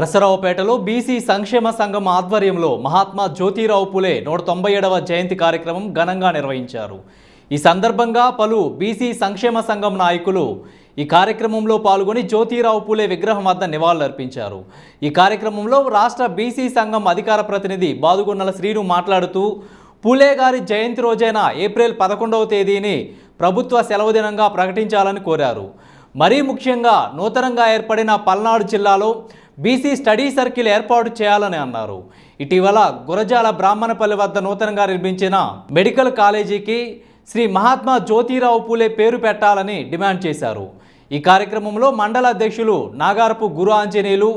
నరసరావుపేటలో BC సంక్షేమ సంఘం ఆధ్వర్యంలో మహాత్మా జ్యోతిరావు పులే నూట తొంభై ఏడవ జయంతి కార్యక్రమం ఘనంగా నిర్వహించారు. ఈ సందర్భంగా పలు బీసీ సంక్షేమ సంఘం నాయకులు ఈ కార్యక్రమంలో పాల్గొని జ్యోతిరావు పూలే విగ్రహం వద్ద నివాళులర్పించారు. ఈ కార్యక్రమంలో రాష్ట్ర బీసీ సంఘం అధికార ప్రతినిధి బాదుగొన్నల శ్రీను మాట్లాడుతూ పూలే గారి జయంతి రోజైన ఏప్రిల్ పదకొండవ తేదీని ప్రభుత్వ సెలవు దినంగా ప్రకటించాలని కోరారు. మరీ ముఖ్యంగా నూతనంగా ఏర్పడిన పల్నాడు జిల్లాలో బీసీ స్టడీ సర్కిల్ ఏర్పాటు చేయాలని అన్నారు. ఇటీవల గురజాల బ్రాహ్మణపల్లి వద్ద నూతనంగా నిర్మించిన మెడికల్ కాలేజీకి శ్రీ మహాత్మా జ్యోతిరావు పూలే పేరు పెట్టాలని డిమాండ్ చేశారు. ఈ కార్యక్రమంలో మండల అధ్యక్షులు నాగారపు గురు ఆంజనేయులు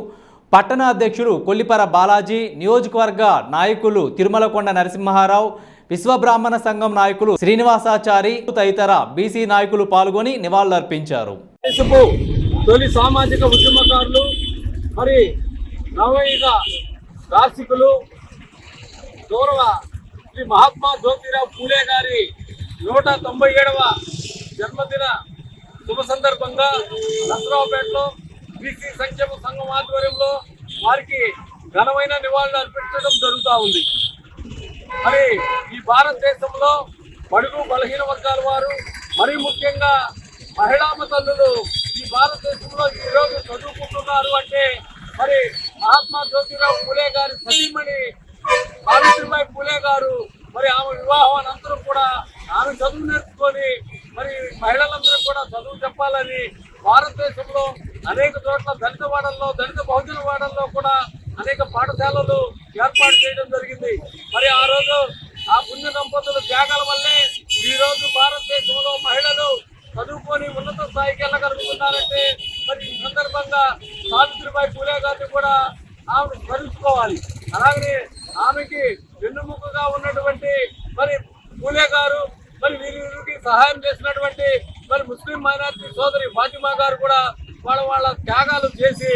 పట్టణ అధ్యక్షులు కొల్లిపర బాలాజీ నియోజకవర్గ నాయకులు తిరుమలకొండ నరసింహారావు విశ్వబ్రాహ్మణ సంఘం నాయకులు శ్రీనివాసాచారి తదితర బీసీ నాయకులు పాల్గొని నివాళులర్పించారు. తొలి సామాజిక ఉద్యమకారులు మరి నవయుగ దార్శికులు గౌరవ శ్రీ మహాత్మా జ్యోతిరావు పూలే గారి నూట తొంభై ఏడవ జన్మదిన శుభ సందర్భంగా నసరావుపేటలో బీసీ సంక్షేమ సంఘం ఆధ్వర్యంలో వారికి ఘనమైన నివాళులు అర్పించడం జరుగుతూ ఉంది. మరి ఈ భారతదేశంలో బడుగు బలహీన వర్గాల వారు మరీ ముఖ్యంగా మహిళా తల్లులు ఈ భారతదేశంలో ఈ రోజు చదువుకుంటున్నారు అంటే మరి మహాత్మా జ్యోతిరావు పూలే గారి సతీమణి సావిత్రిబాయి పూలే గారు మరి ఆమె వివాహం అనంతరం కూడా ఆమె చదువు నేర్చుకొని మరి మహిళలందరూ కూడా చదువు చెప్పాలని భారతదేశంలో అనేక చోట్ల దళిత వాడల్లో దళిత బహుజన వాడల్లో కూడా అనేక పాఠశాలలు ఏర్పాటు చేయడం జరిగింది. మరి ఆ రోజు ఆ పుణ్య దంపతుల త్యాగాల వల్లే ఈ రోజు స్థాయికి వెళ్ళగలుగుతున్నారంటే మరి ఈ సందర్భంగా సావిత్రిబాయి పూలే గారిని కూడా ఆమె స్మరించుకోవాలి. అలాగే ఆమెకి వెన్నుముకగా ఉన్నటువంటి మరి పూలే గారు మరి వీరికి సహాయం చేసినటువంటి మరి ముస్లిం మైనార్టీ సోదరి ఫాతిమా గారు కూడా వాళ్ళ వాళ్ళ త్యాగాలు చేసి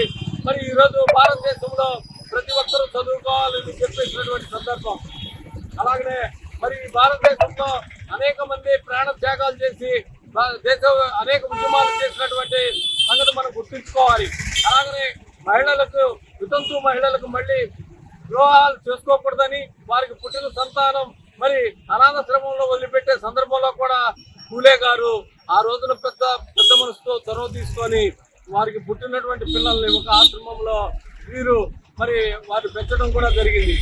మరి ఈరోజు భారతదేశంలో ప్రతి ఒక్కరూ చదువుకోవాలని చెప్పేసినటువంటి సందర్భం. అలాగనే మరి భారతదేశంలో అనేక మంది ప్రాణ త్యాగాలు చేసి దేశ అనేక ఉద్యమాలు చేసినటువంటి సంగతి మనం గుర్తుంచుకోవాలి. అలాగనే మహిళలకు వితంతు మహిళలకు మళ్ళీ వివాహాలు చేసుకోకూడదని వారికి పుట్టిన సంతానం మరి అనాథాశ్రమంలో వదిలిపెట్టే సందర్భంలో కూడా పూలే గారు ఆ రోజున పెద్ద పెద్ద మనసుతో చొరవ తీసుకొని వారికి పుట్టినటువంటి పిల్లల్ని ఒక ఆశ్రమంలో వీరు మరి వారు పెంచడం కూడా జరిగింది.